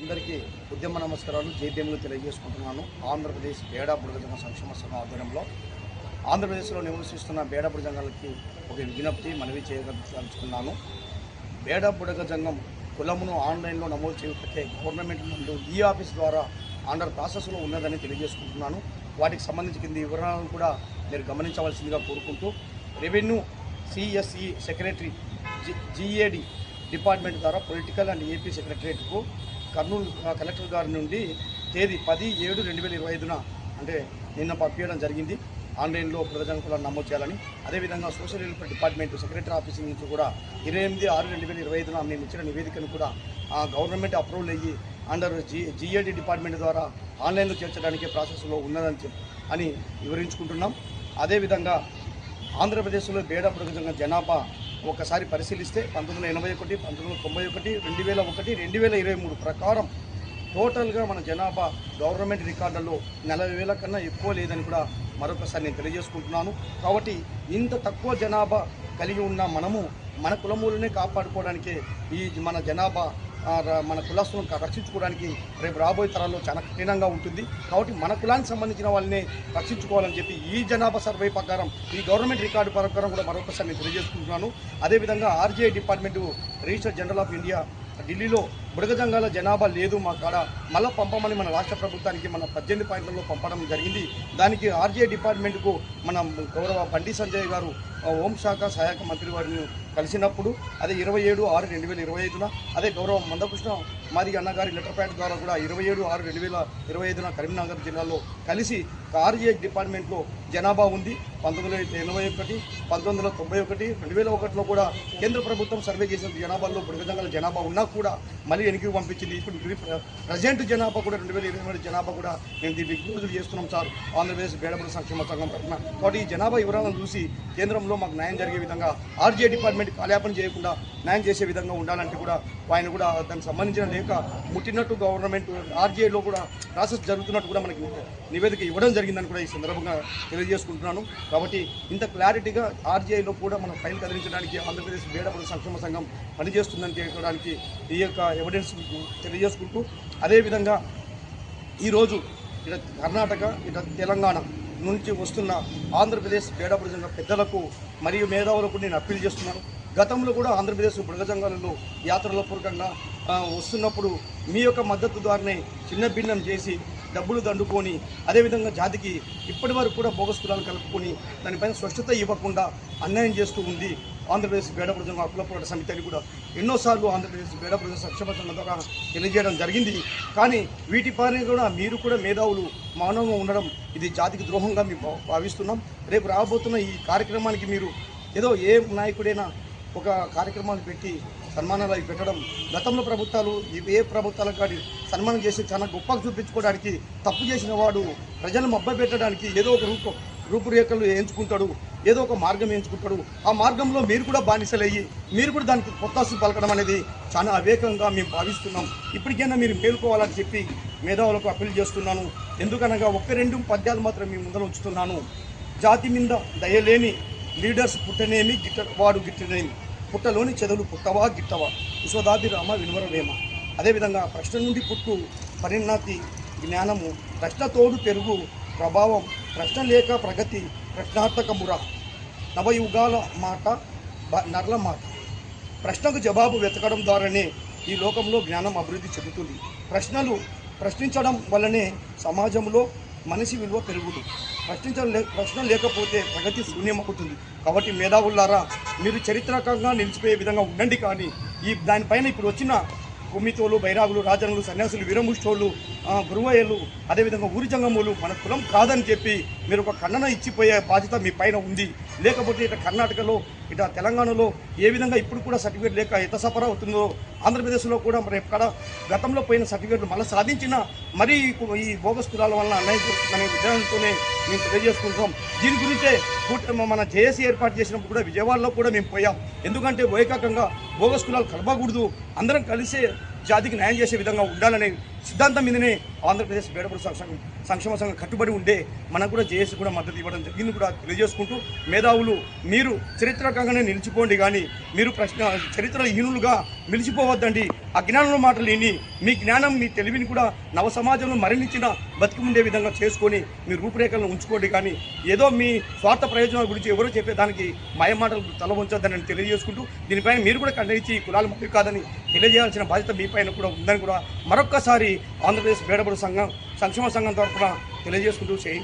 అందరికీ ఉద్యమ నమస్కారాలు జేబీఎంలు తెలియజేసుకుంటున్నాను. ఆంధ్రప్రదేశ్ బేడా బుడగజంగ సంక్షేమ సంఘం ఆధ్వర్యంలో ఆంధ్రప్రదేశ్లో నివసిస్తున్న బేడా జంగాలకి ఒక విజ్ఞప్తి మనవి చేయదలుచుకున్నాను. బేడా బుడగజంగం కులమును ఆన్లైన్లో నమోదు చేయకపోతే గవర్నమెంట్ నుండి ఈ ఆఫీస్ ద్వారా అండర్ ప్రాసెస్లో ఉన్నదని తెలియజేసుకుంటున్నాను. వాటికి సంబంధించి కింది వివరాలను కూడా మీరు గమనించవలసిందిగా కోరుకుంటూ revenue CSE secretary G GAD department ద్వారా పొలిటికల్ అండ్ ఏపీ సెక్రటరేట్కు కర్నూలు కలెక్టర్ గారి నుండి తేదీ పది ఏడు రెండు వేల ఇరవై ఐదున అంటే నిన్న పంపించడం జరిగింది. ఆన్లైన్లో ప్రజానుకూలను నమోదు చేయాలని. అదేవిధంగా social welfare department secretary office నుంచి కూడా ఇరవై ఎనిమిది ఆరు రెండు వేల ఇరవై ఐదున మేము ఇచ్చిన నివేదికను కూడా ఆ గవర్నమెంట్ అప్రూవల్ అయ్యి అండర్ జీ జిఏడి డిపార్ట్మెంట్ ద్వారా ఆన్లైన్లో చేర్చడానికి ప్రాసెస్లో ఉన్నదని చెప్పి అని వివరించుకుంటున్నాం. అదేవిధంగా ఆంధ్రప్రదేశ్లో బేడ ప్రజల జనాభా ఒకసారి పరిశీలిస్తే పంతొమ్మిది వందల ఎనభై ఒకటి పంతొమ్మిది వందల తొంభై ఒకటి రెండు వేల ఒకటి రెండు వేల ఇరవై మూడు ప్రకారం టోటల్గా మన జనాభా గవర్నమెంట్ రికార్డుల్లో నలభై వేల కన్నా ఎక్కువ లేదని కూడా మరొకసారి నేను తెలియజేసుకుంటున్నాను. కాబట్టి ఇంత తక్కువ జనాభా కలిగి ఉన్న మనము మన కులమూలనే కాపాడుకోవడానికి ఈ మన జనాభా మన కులాస్తులను రక్షించుకోవడానికి రేపు రాబోయే తరాల్లో చాలా కఠినంగా ఉంటుంది. కాబట్టి మన కులానికి సంబంధించిన వాళ్ళని రక్షించుకోవాలని చెప్పి ఈ జనాభా సర్వే ప్రకారం ఈ గవర్నమెంట్ రికార్డు ప్రకారం కూడా మరొకసారి నేను తెలియజేసుకుంటున్నాను. అదేవిధంగా RGI department register general of India ఢిల్లీలో బుడగజంగాల జనాభా లేదు మా కాడ. మళ్ళీ పంపమని మన రాష్ట్ర ప్రభుత్వానికి మన పద్దెనిమిది పాయింట్లలో పంపడం జరిగింది. దానికి ఆర్జీఐ డిపార్ట్మెంట్కు మన గౌరవ బండి సంజయ్ గారు హోంశాఖ సహాయక మంత్రి వారిని కలిసినప్పుడు అదే ఇరవై ఏడు ఆరు రెండు వేల ఇరవై ఐదున అదే గౌరవ మందకృష్ణ మాది అన్నగారి లెటర్ ప్యాడ్ ద్వారా కూడా ఇరవై ఏడు ఆరు రెండు వేల ఇరవై ఐదున కరీంనగర్ జిల్లాలో కలిసి ఆర్జీఐ డిపార్ట్మెంట్లో జనాభా ఉంది. పంతొమ్మిది వందల ఎనభై ఒకటి పంతొమ్మిది వందల తొంభై ఒకటి రెండు వేల ఒకటిలో కూడా కేంద్ర ప్రభుత్వం సర్వే చేసిన జనాభాలో బుడగజంగాల జనాభా ఉన్నా కూడా మళ్ళీ వెనక్కి పంపించింది. ఇప్పుడు ప్రజెంట్ జనాభా కూడా రెండు వేల ఇరవై మూడు జనాభా కూడా మేము దీన్ని విజ్ఞప్తులు చేస్తున్నాం సార్. ఆంధ్రప్రదేశ్ బేడబడి సంక్షేమ సంఘం తరఫున. కాబట్టి ఈ జనాభా వివరాలను చూసి కేంద్రంలో మాకు న్యాయం జరిగే విధంగా ఆర్జీఐ డిపార్ట్మెంట్ కాలయాపన చేయకుండా న్యాయం చేసే విధంగా ఉండాలంటే కూడా ఆయన కూడా దానికి సంబంధించిన లేక ముట్టినట్టు గవర్నమెంట్ ఆర్జీఐలో కూడా ప్రాసెస్ జరుగుతున్నట్టు కూడా మనకి నివేదిక ఇవ్వడం జరిగిందని కూడా ఈ సందర్భంగా తెలియజేసుకుంటున్నాను. కాబట్టి ఇంత క్లారిటీగా ఆర్జీఐలో కూడా మనం ఫైల్ కదిలించడానికి ఆంధ్రప్రదేశ్ బేడపల్లి సంక్షేమ సంఘం పనిచేస్తుందని తెలియడానికి ఈ యొక్క ఎవిడెన్స్ తెలియజేసుకుంటూ అదేవిధంగా ఈరోజు ఇట కర్ణాటక ఇట తెలంగాణ నుంచి వస్తున్న ఆంధ్రప్రదేశ్ బేడబుడజంగ పెద్దలకు మరియు మేధావులకు నేను అప్పీల్ చేస్తున్నాను. గతంలో కూడా ఆంధ్రప్రదేశ్ బుడగజంగాలలో యాత్రల పూర్వకంగా వస్తున్నప్పుడు మీ యొక్క మద్దతు ద్వారానే చిన్న భిన్నం చేసి డబ్బులు దండుకొని అదేవిధంగా జాతికి ఇప్పటి వరకు కూడా బోగస్ కలుపుకొని దానిపైన స్పష్టత ఇవ్వకుండా అన్యాయం చేస్తూ ఉంది. ఆంధ్రప్రదేశ్ బేడప్రజం హక్కుల పోరాట సమితి అని కూడా ఎన్నోసార్లు ఆంధ్రప్రదేశ్ బేడప్రజం సంక్షేమ సంఘం ద్వారా తెలియజేయడం జరిగింది. కానీ వీటి పైన కూడా మీరు కూడా మేధావులు మౌనంగా ఉండడం ఇది జాతికి ద్రోహంగా మేము భావిస్తున్నాం. రేపు రాబోతున్న ఈ కార్యక్రమానికి మీరు ఏదో ఏ నాయకుడైనా ఒక కార్యక్రమాలు పెట్టి సన్మానాలు అవి పెట్టడం గతంలో ప్రభుత్వాలు ఏ ప్రభుత్వాలకు కానీ సన్మానం చేసి చాలా గొప్పగా చూపించుకోవడానికి తప్పు చేసిన వాడు ప్రజలను మబ్బ పెట్టడానికి ఏదో ఒక రూపం రూపురేఖలు ఎంచుకుంటాడు ఏదో ఒక మార్గం ఎంచుకుంటాడు. ఆ మార్గంలో మీరు కూడా బానిసలయ్యి మీరు కూడా దానికి కొత్త పలకడం అనేది చాలా అవేకంగా మేము భావిస్తున్నాం. ఇప్పటికైనా మీరు మేలుకోవాలని చెప్పి మేధావులకు అప్పీల్ చేస్తున్నాను. ఎందుకనగా ఒక్క రెండు పద్యాలు మాత్రం మీ ముందర ఉంచుతున్నాను. జాతి మీద దయలేని లీడర్స్ పుట్టనేమి గిట్ట వాడు గిట్టనేమి. పుట్టలోని చెదలు పుట్టవా గిట్టవా? విశ్వదాది రామ వినువరవేమ. అదేవిధంగా ప్రశ్న నుండి పుట్టు పరిణాతి జ్ఞానము ప్రశ్నతోడు పెరుగు ప్రభావం ప్రశ్న లేక ప్రగతి ప్రశ్నార్థకమురా నవయుగాల మాట నర్ల మాట. ప్రశ్నకు జవాబు వెతకడం ద్వారానే ఈ లోకంలో జ్ఞానం అభివృద్ధి చెందుతుంది. ప్రశ్నలు ప్రశ్నించడం వల్లనే సమాజంలో మనిషి విలువ పెరుగుతుంది. ప్రశ్నించడం ప్రశ్న లేకపోతే ప్రగతి శూన్యమవుతుంది. కాబట్టి మేధావులారా మీరు చరిత్రకంగా నిలిచిపోయే విధంగా ఉండండి కానీ ఈ దానిపైన ఇప్పుడు వచ్చిన కుమ్మితోళ్ళు బైరాగులు రాజనులు సన్యాసులు వీరముష్టోళ్ళు గురువయ్యలు అదేవిధంగా ఊరి జంగములు మన కులం కాదని చెప్పి మీరు ఒక ఖండన ఇచ్చిపోయే బాధ్యత మీ పైన ఉంది. లేకపోతే ఇట కర్ణాటకలో ఇట తెలంగాణలో ఏ విధంగా ఇప్పుడు కూడా సర్టిఫికేట్ లేక ఎంత సఫర్ అవుతుందో ఆంధ్రప్రదేశ్లో కూడా మరి ఎక్కడ గతంలో పోయిన సర్టిఫికేట్లు మళ్ళీ సాధించిన మరీ ఇప్పుడు ఈ బోగస్ కులాల వలన అన్నయ్య జరుగుతుందనే మేము తెలియజేసుకుంటాం దీని గురించే మన జేఏసీ ఏర్పాటు చేసినప్పుడు కూడా విజయవాడలో కూడా మేము పోయాం. ఎందుకంటే వైకాకంగా బోగస్ కులాలు కలపకూడదు అందరం కలిసే జాతికి న్యాయం చేసే విధంగా ఉండాలనే సిద్ధాంతం మీదనే ఆంధ్రప్రదేశ్ బేడపడి సంక్షేమ సంక్షేమ సంఘం కట్టుబడి ఉండే మనకు కూడా జేఏసీ కూడా మద్దతు ఇవ్వడం జరిగింది కూడా తెలియజేసుకుంటూ మేధావులు మీరు చరిత్రకంగానే నిలిచిపోండి కానీ మీరు ప్రశ్న చరిత్ర హీనులుగా నిలిచిపోవద్దండి ఆ జ్ఞానంలో మాటలు లేని మీ జ్ఞానం మీ తెలివిని కూడా నవ సమాజంలో మరణించిన బతికి ఉండే విధంగా చేసుకొని మీ రూపురేఖలను ఉంచుకోండి కానీ ఏదో మీ స్వార్థ ప్రయోజనాల గురించి ఎవరో చెప్పేదానికి మాయ మాటలు తల ఉంచొద్దని తెలియజేసుకుంటూ దీనిపైన మీరు కూడా ఖండించి కులాలు మళ్ళీ కాదని తెలియజేయాల్సిన బాధ్యత మీ పైన కూడా ఉందని కూడా మరొక్కసారి ఆంధ్రప్రదేశ్ బేడబడు సంఘం సంక్షేమ సంఘం తరఫున తెలియజేసుకుంటూ చేయి